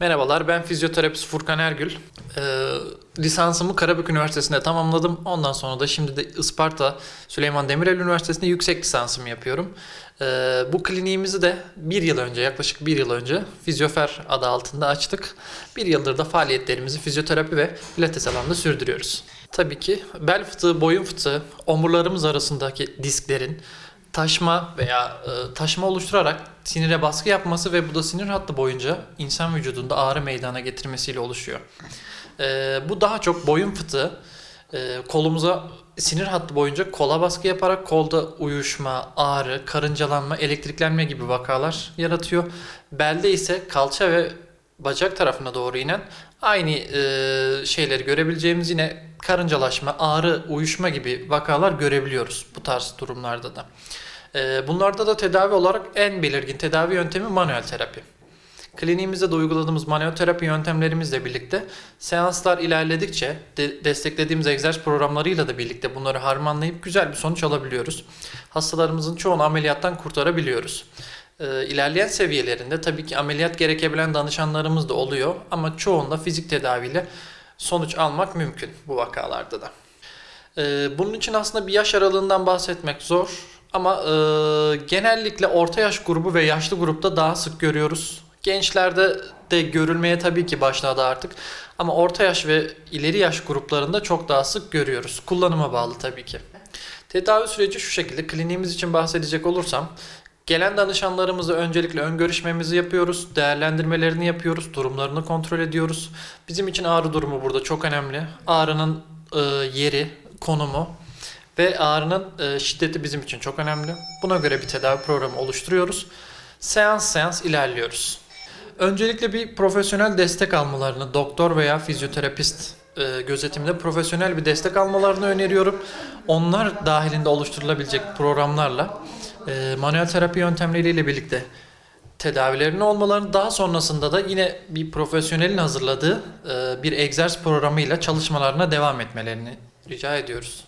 Merhabalar, ben fizyoterapist Furkan Ergül. Ee, lisansımı Karabük Üniversitesi'nde tamamladım. Ondan sonra da şimdi de Isparta Süleyman Demirel Üniversitesi'nde yüksek lisansımı yapıyorum. Ee, bu kliniğimizi de bir yıl önce, yaklaşık bir yıl önce Fizyofer adı altında açtık. Bir yıldır da faaliyetlerimizi fizyoterapi ve pilates alanında sürdürüyoruz. Tabii ki bel fıtığı, boyun fıtığı, omurlarımız arasındaki disklerin taşma veya e, taşma oluşturarak sinire baskı yapması ve bu da sinir hattı boyunca insan vücudunda ağrı meydana getirmesiyle oluşuyor. E, bu daha çok boyun fıtığı e, kolumuza sinir hattı boyunca kola baskı yaparak kolda uyuşma, ağrı, karıncalanma, elektriklenme gibi vakalar yaratıyor. Belde ise kalça ve bacak tarafına doğru inen aynı e, şeyleri görebileceğimiz yine karıncalaşma, ağrı, uyuşma gibi vakalar görebiliyoruz bu tarz durumlarda da. E, bunlarda da tedavi olarak en belirgin tedavi yöntemi manuel terapi. Kliniğimizde de uyguladığımız manuel terapi yöntemlerimizle birlikte seanslar ilerledikçe de- desteklediğimiz egzersiz programlarıyla da birlikte bunları harmanlayıp güzel bir sonuç alabiliyoruz. Hastalarımızın çoğunu ameliyattan kurtarabiliyoruz. Ee, ilerleyen seviyelerinde tabii ki ameliyat gerekebilen danışanlarımız da oluyor ama çoğunda fizik tedaviyle sonuç almak mümkün bu vakalarda da. Ee, bunun için aslında bir yaş aralığından bahsetmek zor ama e, genellikle orta yaş grubu ve yaşlı grupta daha sık görüyoruz. Gençlerde de görülmeye tabii ki başladı artık ama orta yaş ve ileri yaş gruplarında çok daha sık görüyoruz. Kullanıma bağlı tabii ki. Tedavi süreci şu şekilde. Kliniğimiz için bahsedecek olursam Gelen danışanlarımızla öncelikle ön görüşmemizi yapıyoruz, değerlendirmelerini yapıyoruz, durumlarını kontrol ediyoruz. Bizim için ağrı durumu burada çok önemli. Ağrının e, yeri, konumu ve ağrının e, şiddeti bizim için çok önemli. Buna göre bir tedavi programı oluşturuyoruz. Seans seans ilerliyoruz. Öncelikle bir profesyonel destek almalarını, doktor veya fizyoterapist e, gözetiminde profesyonel bir destek almalarını öneriyorum. Onlar dahilinde oluşturulabilecek programlarla e, manuel terapi yöntemleriyle birlikte tedavilerinin olmalarını daha sonrasında da yine bir profesyonelin hazırladığı e, bir egzersiz programıyla çalışmalarına devam etmelerini rica ediyoruz.